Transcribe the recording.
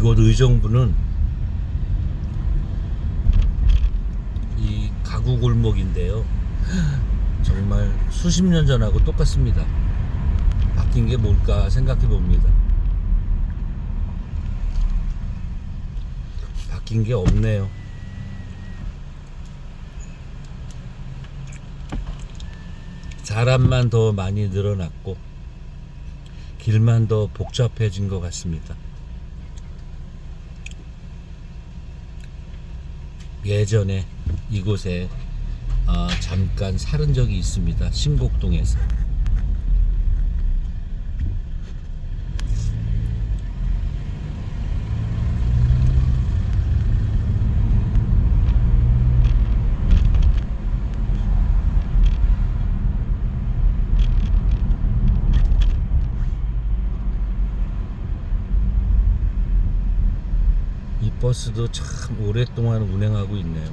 이곳 의정부는 이 가구 골목인데요. 정말 수십 년 전하고 똑같습니다. 바뀐 게 뭘까 생각해 봅니다. 바뀐 게 없네요. 사람만 더 많이 늘어났고 길만 더 복잡해진 것 같습니다. 예전에 이곳에 아, 잠깐 살은 적이 있습니다. 신곡동에서. 버스도 참 오랫동안 운행하고 있네요.